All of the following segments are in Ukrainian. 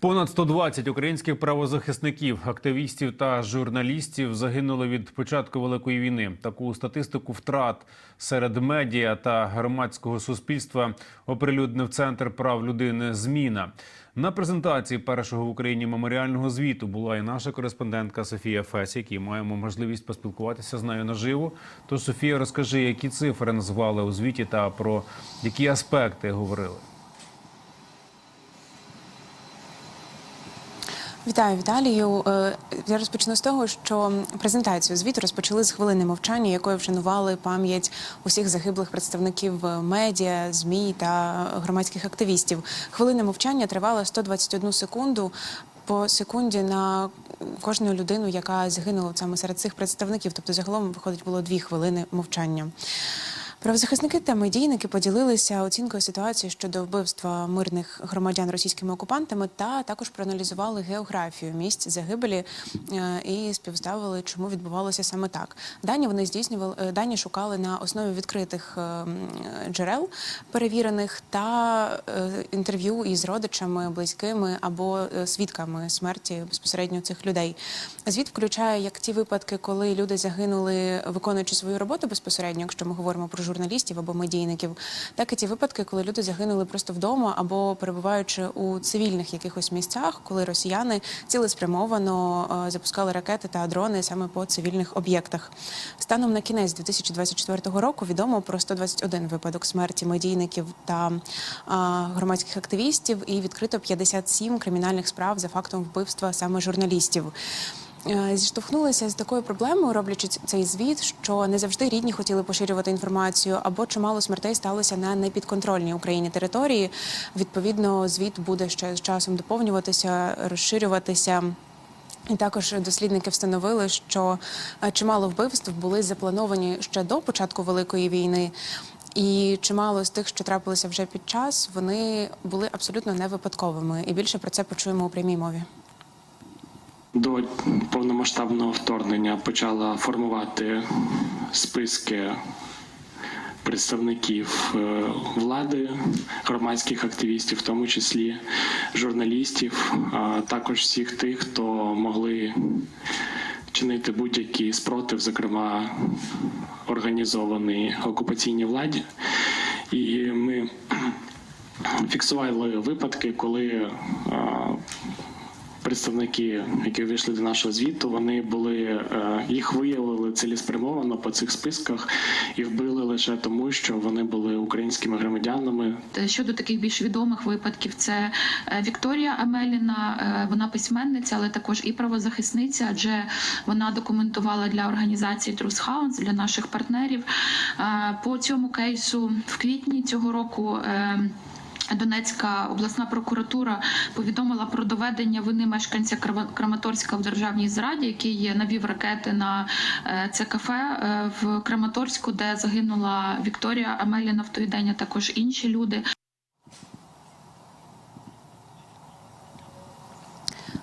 Понад 120 українських правозахисників, активістів та журналістів загинули від початку великої війни. Таку статистику втрат серед медіа та громадського суспільства оприлюднив центр прав людини. Зміна на презентації першого в Україні меморіального звіту була і наша кореспондентка Софія Фесік. І маємо можливість поспілкуватися з нею наживо. Тож Софія, розкажи, які цифри назвали у звіті та про які аспекти говорили. Вітаю, Віталію. Е, Я розпочну з того, що презентацію звіту розпочали з хвилини мовчання, якою вшанували пам'ять усіх загиблих представників медіа, змі та громадських активістів. Хвилина мовчання тривала 121 секунду. По секунді на кожну людину, яка загинула саме серед цих представників, тобто загалом виходить було дві хвилини мовчання. Правозахисники та медійники поділилися оцінкою ситуації щодо вбивства мирних громадян російськими окупантами та також проаналізували географію місць загибелі е, і співставили, чому відбувалося саме так. Дані вони здійснювали е, дані шукали на основі відкритих е, джерел перевірених та інтерв'ю із родичами, близькими або свідками смерті безпосередньо цих людей. Звіт включає як ті випадки, коли люди загинули, виконуючи свою роботу безпосередньо, якщо ми говоримо про журналістів або медійників, так і ті випадки, коли люди загинули просто вдома або перебуваючи у цивільних якихось місцях, коли росіяни цілеспрямовано е, запускали ракети та дрони саме по цивільних об'єктах. Станом на кінець 2024 року відомо про 121 випадок смерті медійників та громадських активістів, і відкрито 57 кримінальних справ за фактом вбивства саме журналістів. Е, Зіштовхнулися з такою проблемою, роблячи цей звіт, що не завжди рідні хотіли поширювати інформацію, або чимало смертей сталося на непідконтрольній Україні території. Відповідно, звіт буде ще з часом доповнюватися, розширюватися. І також дослідники встановили, що е, чимало вбивств були заплановані ще до початку великої війни. І чимало з тих, що трапилися вже під час, вони були абсолютно не випадковими. І більше про це почуємо у прямій мові. До повномасштабного вторгнення почала формувати списки представників е, влади, громадських активістів, в тому числі журналістів, а також всіх тих, хто могли чинити будь-який спротив, зокрема організований окупаційній владі. І ми фіксували випадки, коли а, представники, які вийшли до нашого звіту, вони були е, їх виявили цілеспрямовано по цих списках і вбили лише тому, що вони були українськими громадянами. Е, Щодо таких більш відомих випадків, це е, Вікторія Амеліна, вона письменниця, але також і правозахисниця, адже вона документувала для організації Truth Hounds, для наших партнерів. По цьому кейсу в квітні цього року. Донецька обласна прокуратура повідомила про доведення вини мешканця Краматорська в державній зраді, який навів ракети на це кафе в Краматорську, де загинула Вікторія Амеліна в той день, також інші люди.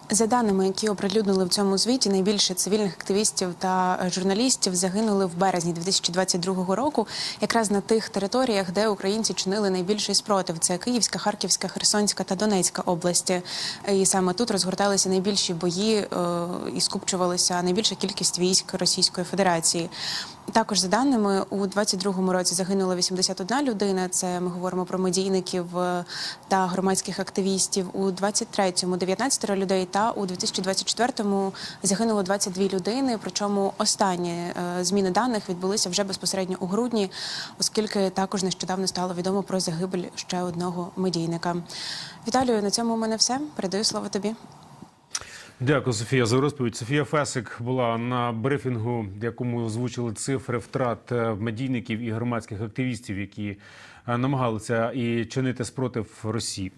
За даними, які оприлюднили в цьому звіті, найбільше цивільних активістів та е, журналістів загинули в березні 2022 року, якраз на тих територіях, де українці чинили найбільший спротив. Це Київська, Харківська, Херсонська та Донецька області. І саме тут розгорталися найбільші бої е, і скупчувалася найбільша кількість військ Російської Федерації. Також за даними у 22-му році загинула 81 людина. Це ми говоримо про медійників е, та громадських активістів. У 23-му 19 людей. Та у 2024-му загинуло 22 людини. Причому останні е, зміни даних відбулися вже безпосередньо у грудні, оскільки також нещодавно стало відомо про загибель ще одного медійника. Віталію, на цьому у мене все. Передаю слово тобі. Дякую, Софія, за розповідь. Софія Фесик була на брифінгу, якому озвучили цифри втрат е, медійників і громадських активістів, які е, намагалися і чинити спротив Росії.